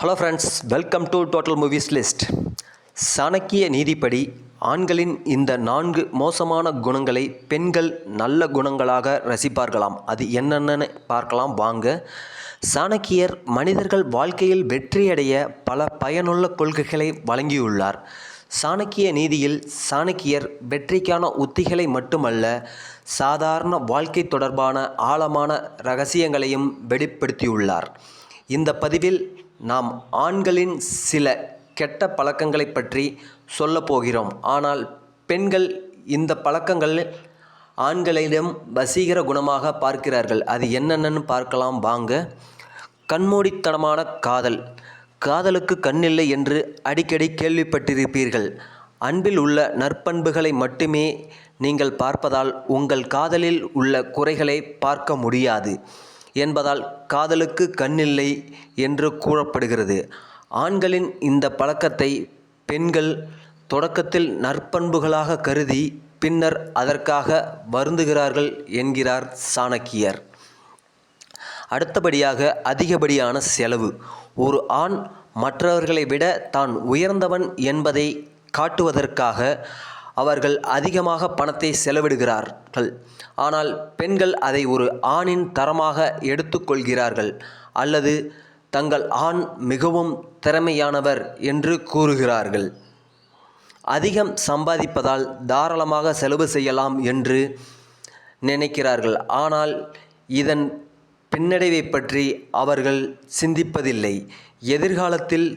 Hello friends welcome to total movies list Chanakya நீதிப்படி ஆண்களின் இந்த நான்கு மோசமான குணங்களை பெண்கள் நல்ல குணங்களாக ரசிப்பார்களாம். அது என்னென்னு பார்க்கலாம் வாங்க. சாணக்கியர் மனிதர்கள் வாழ்க்கையில் வெற்றியடைய பல பயனுள்ள கொள்கைகளை வழங்கியுள்ளார். சாணக்கிய நீதியில் சாணக்கியர் வெற்றிக்கான உத்திகளை மட்டுமல்ல சாதாரண வாழ்க்கை தொடர்பான ஆழமான ரகசியங்களையும் வெளிப்படுத்தியுள்ளார். இந்த பதிவில் நாம் ஆண்களின் சில கெட்ட பழக்கங்களை பற்றி சொல்லப் போகிறோம். ஆனால் பெண்கள் இந்த பழக்கங்கள் ஆண்களிடம் வசீகர குணமாக பார்க்கிறார்கள். அது என்னென்னு பார்க்கலாம் வாங்க. கண்மூடித்தனமான காதல். காதலுக்கு கண்ணில்லை என்று அடிக்கடி கேள்விப்பட்டிருப்பீர்கள். அன்பில் உள்ள நற்பண்புகளை மட்டுமே நீங்கள் பார்ப்பதால் உங்கள் காதலில் உள்ள குறைகளை பார்க்க முடியாது. என்பதால் காதலுக்கு கண்ணில்லை என்று கூறப்படுகிறது. ஆண்களின் இந்த பழக்கத்தை பெண்கள் தொடக்கத்தில் நற்பண்புகளாக கருதி பின்னர் அதற்காக வருந்துகிறார்கள் என்கிறார் சாணக்கியர். அடுத்தபடியாக அதிகப்படியான செலவு. ஒரு ஆண் மற்றவர்களை விட தான் உயர்ந்தவன் என்பதை காட்டுவதற்காக அவர்கள் அதிகமாக பணத்தை செலவிடுகிறார்கள். ஆனால் பெண்கள் அதை ஒரு ஆணின் தரமாக எடுத்துக்கொள்கிறார்கள் அல்லது தங்கள் ஆண் மிகவும் திறமையானவர் என்று கூறுகிறார்கள். அதிகம் சம்பாதிப்பதால் தாராளமாக செலவு செய்யலாம் என்று நினைக்கிறார்கள். ஆனால் இதன் பின்னடைவை பற்றி அவர்கள் சிந்திப்பதில்லை. எதிர்காலத்தில்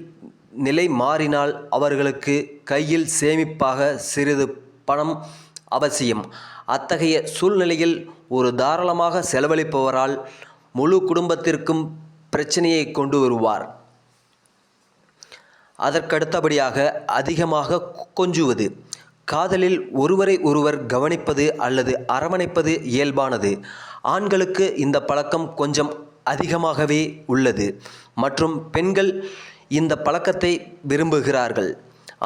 நிலை மாறினால் அவர்களுக்கு கையில் சேமிப்பாக சிறிது பணம் அவசியம். அத்தகைய சூழ்நிலையில் ஒரு தாராளமாக செலவழிப்பவரால் முழு குடும்பத்திற்கும் பிரச்சனையை கொண்டு வருவார். அதற்கடுத்தபடியாக அதிகமாக கொஞ்சுவது. காதலில் ஒருவரை ஒருவர் கவனிப்பது அல்லது அரவணைப்பது இயல்பானது. ஆண்களுக்கு இந்த பழக்கம் கொஞ்சம் அதிகமாகவே உள்ளது. மற்றும் பெண்கள் இந்த பழக்கத்தை விரும்புகிறார்கள்.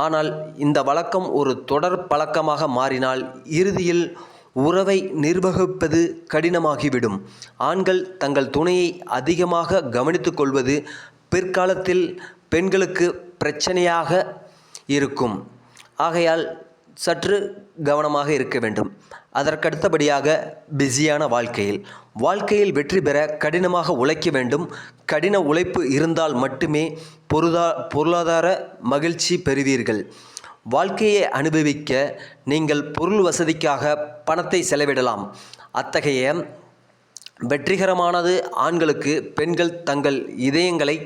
ஆனால் இந்த வழக்கம் ஒரு தொடர் பழக்கமாக மாறினால் இறுதியில் உறவை நிர்வகிப்பது கடினமாகிவிடும். ஆண்கள் தங்கள் துணையை அதிகமாக கவனித்துக் கொள்வது பிற்காலத்தில் பெண்களுக்கு பிரச்சனையாக இருக்கும். ஆகையால் சற்று கவனமாக இருக்க வேண்டும். அதற்கடுத்தபடியாக பிஸியான வாழ்க்கையில். வாழ்க்கையில் வெற்றி பெற கடினமாக உழைக்க வேண்டும். கடின உழைப்பு இருந்தால் மட்டுமே பொருதா பொருளாதார மகிழ்ச்சி பெறுவீர்கள். வாழ்க்கையை அனுபவிக்க நீங்கள் பொருள் வசதிக்காக பணத்தை செலவிடலாம். அத்தகைய வெற்றிகரமானது ஆண்களுக்கு பெண்கள் தங்கள் இதயங்களை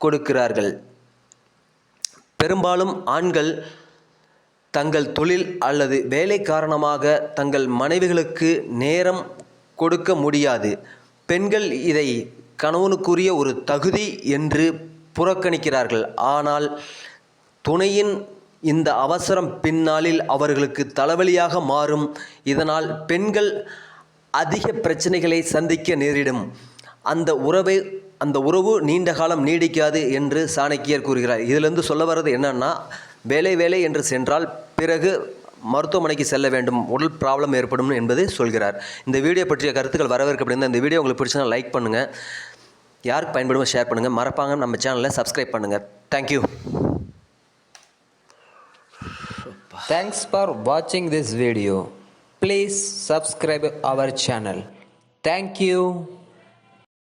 கொடுக்கிறார்கள். பெரும்பாலும் ஆண்கள் தங்கள் தொழில் அல்லது வேலை காரணமாக தங்கள் மனைவிகளுக்கு நேரம் கொடுக்க முடியாது. பெண்கள் இதை கணவனுக்குரிய ஒரு தகுதி என்று புறக்கணிக்கிறார்கள். ஆனால் துணையின் இந்த அவசரம் பின்னாளில் அவர்களுக்கு தலைவலியாக மாறும். இதனால் பெண்கள் அதிக பிரச்சனைகளை சந்திக்க நேரிடும். அந்த உறவை அந்த உறவு நீண்ட காலம் நீடிக்காது என்று சாணக்கியர் கூறுகிறார். இதிலிருந்து சொல்ல வர்றது என்னன்னா வேலை வேலை என்று சென்றால் பிறகு மருத்துவமனைக்கு செல்ல வேண்டும். உடல் ப்ராப்ளம் ஏற்படும் என்பது சொல்கிறார். இந்த வீடியோ பற்றிய கருத்துக்கள் வரவேற்கப்படுகிறது இந்த வீடியோ உங்களுக்கு பிடிச்சா லைக் பண்ணுங்கள் யாருக்கு பயன்படுமோ ஷேர் பண்ணுங்கள் மறப்பாங்க நம்ம சேனலை சப்ஸ்கிரைப் பண்ணுங்கள் தேங்க்யூ தேங்க்ஸ் ஃபார் வாட்சிங் this video please subscribe our channel thank you.